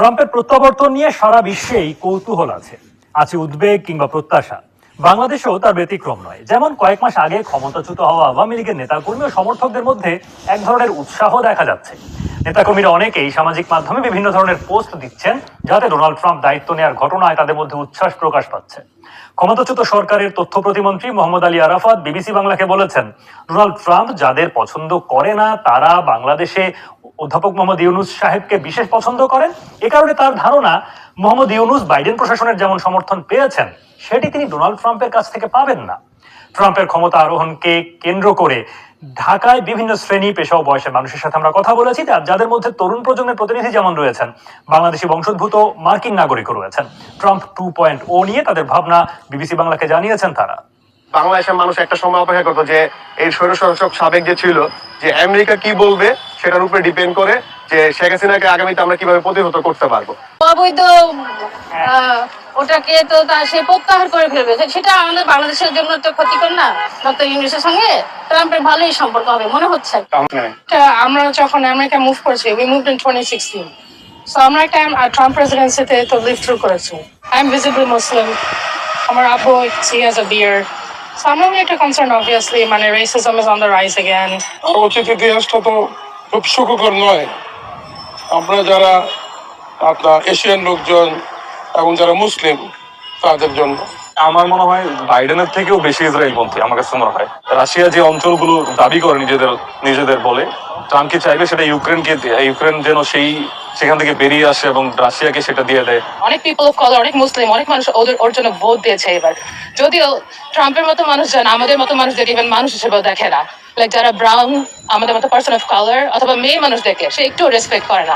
ট্রাম্পের প্রত্যাবর্তন নিয়ে সারা বিশ্বেই কৌতূহল আছে আছে উদ্বেগ কিংবা প্রত্যাশা। বাংলাদেশেও তার ব্যতিক্রম নয়। যেমন কয়েক মাস আগে ক্ষমতাচ্যুত হওয়া আওয়ামী লীগের নেতাকর্মী ও সমর্থকদের মধ্যে এক ধরনের উৎসাহ দেখা যাচ্ছে। নেতাকর্মীরা অনেকেই সামাজিক মাধ্যমে বিভিন্ন ধরনের পোস্ট দিচ্ছেন, যাতে ডোনাল্ড ট্রাম্প দায়িত্ব নেওয়ার ঘটনায় তাদের মধ্যে উচ্ছ্বাস প্রকাশ পাচ্ছে। ক্ষমতাচ্যুত সরকারের তথ্য প্রতিমন্ত্রী মোহাম্মদ আলী আরাফাত বিবিসি বাংলাকে বলেছেন, ডোনাল্ড ট্রাম্প যাদের পছন্দ করে না, তারা বাংলাদেশে অধ্যাপক মোহাম্মদ ইউনুস সাহেবকে বিশেষ পছন্দ করেন? এ কারণে তার ধারণা, মোহাম্মদ ইউনুস বাইডেন প্রশাসনের যেমন সমর্থন পেয়েছেন, সেটি তিনি ডোনাল্ড ট্রাম্পের কাছ থেকে পাবেন না। ট্রাম্পের ক্ষমতা আরোহণকে কেন্দ্র করে ঢাকায় বিভিন্ন শ্রেণি, পেশা ও বয়সের মানুষের সাথে আমরা কথা বলেছি যাদের মধ্যে তরুণ প্রজন্মের প্রতিনিধি যেমন রয়েছেন, বাংলাদেশি বংশোদ্ভূত মার্কিন নাগরিকও রয়েছেন। ট্রাম্প টু পয়েন্ট ও নিয়ে তাদের ভাবনা বিবিসি বাংলাকে জানিয়েছেন তারা। বাংলাদেশের মানুষ একটা সময় অপেক্ষা করতো যে এই স্বৈরশাসক সাবেক যে ছিল, যে আমেরিকা কি বলবে সেটার উপরে ডিপেন্ড করে যে শেখ হাসিনাকে আগামীতে আমরা কীভাবে প্রতিহত করতে পারব। অবৈধ আহ, ওটাকে তো তা সে প্রত্যাহার করে ফেলবে। সেটা আমাদের বাংলাদেশের জন্য তো ক্ষতিকর না ডক্টর ইউনিসের সঙ্গে ট্রাম্পের ভালোই সম্পর্ক হবে মনে হচ্ছে? আমরা যখন আমেরিকা মুভ করেছি we moved in twenty sixteen so আমরা একটা ট্রাম্প প্রেসিডেন্সিতে তো লিভ থ্রু করেছি। আই এম ভিজিবল মুসলিম আমার আব্বু she has a beard so আমরা একটা কনসার্ন অবভিয়াসলি মানে racism is on the rise again অতীত ইতিহাসটা তো খুব সুখকর নয়। আমরা যারা আপনার এশিয়ান লোকজন এবং যারা মুসলিম তাদের জন্য। আমার মনে হয় বাইডেনের থেকেও বেশি ইসরায়েল পন্থী, আমার কাছে মনে হয়। রাশিয়া যে অঞ্চলগুলো দাবি করে নিজেদের নিজেদের বলে, ট্রাম্প কি চাইবে সেটা ইউক্রেনকে ইউক্রেন যেন সেই, সেখান থেকে বেরিয়ে আসে এবং রাশিয়াকে সেটা দিয়ে দেয়। অনেক পিপল অফ কলার অনেক মুসলিম অনেক মানুষ ওদের, ওর জন্য ভোট দিয়েছে এবার। যদিও ট্রাম্পের মতো মানুষ যান আমাদের মতো মানুষদের ইভেন মানুষ হিসেবে দেখে না। লাইক যারা ব্রাউন আমাদের মতো পার্সন অফ কালার অথবা মেয়ে মানুষ দেখে, সে একটু রেসপেক্ট করে না।